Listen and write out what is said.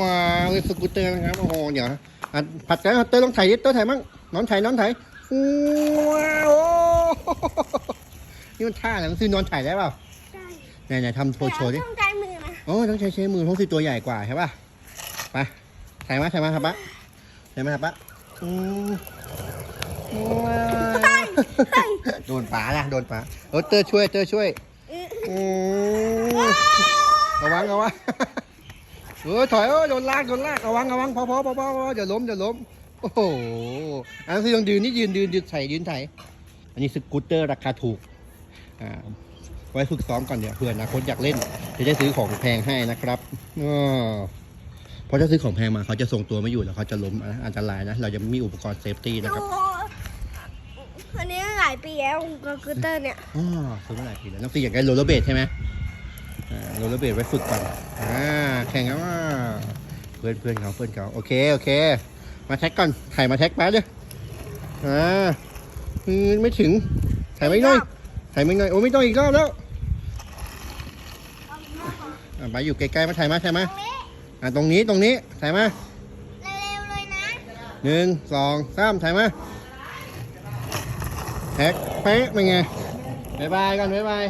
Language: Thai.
ว้าวสกูตเตอร์นะครับ โอ้โหเดี๋ยวอะผัดแล้วเตอร์ลองถ่ายดิเตอร์ถ่ายมั่งนอนถ่ายนอนถ่ายว้าวนี่มันท่าอะไรมันซื้อนอนถ่ายได้เปล่าได้ไหนไหนทำโชว์โชว์ดิแต่เราต้องใช้มือนะโอ้ต้องใช้ใช้มือเพราะคือตัวใหญ่กว่าใช่ป่ะไปถ่ายมาถ่ายมาครับปะถ่ายมาครับปะอืมว้าวโดนป๋าละโดนป๋าเออเตอร์ช่วยเตอร์ช่วยอื้ออืมระวังระวัง เออถอยเออโดนลากโดนลากระวังระวังพอพอพอพอพอเดี๋ยวล้มเดี๋ยวล้มโอ้โหอันนี้คือต้องยืนนี่ยืนยืนยืนใส่ยืนไถอันนี้สกูตเตอร์ราคาถูกอ่าไว้ฝึกซ้อมก่อนเดี๋ยวเผื่ออนาคตอยากเล่นจะได้ซื้อของแพงให้นะครับอ้อเพราะถ้าซื้อของแพงมาเขาจะทรงตัวไม่อยู่แล้วเขาจะล้มนะอันตรายนะเราจะไม่มีอุปกรณ์เซฟตี้นะครับโอ้อันนี้หลายปีแล้วคอมพิวเตอร์เนี่ยอ๋อซื้อมาหลายปีแล้วน้องตีอยากได้โรลเลอร์เบดใช่ไหมอ่า โรลเลอร์เบดไว้ฝึกก่อนอ่าแข่งกันว่าเพื่อนเพื่อนเขาเพื่อนเขาโอเคโอเค มาแท็กก่อนถ่ายมาแท็กแป๊บเดียวอ่าอืมไม่ถึงถ่ายไม่น้อยถ่ายไม่น้อยโอ้ไม่ต้องอีกรอบแล้วอ่าไปอยู่ใกล้ๆมาถ่ายมาถ่ายมาตรงนี้อ่าตรงนี้ตรงนี้ถ่ายมาเร็วๆเลยนะหนึ่งสองสามถ่ายมาแท็กเป๊ะเป็นไงบ๊ายบายกันบ๊ายบาย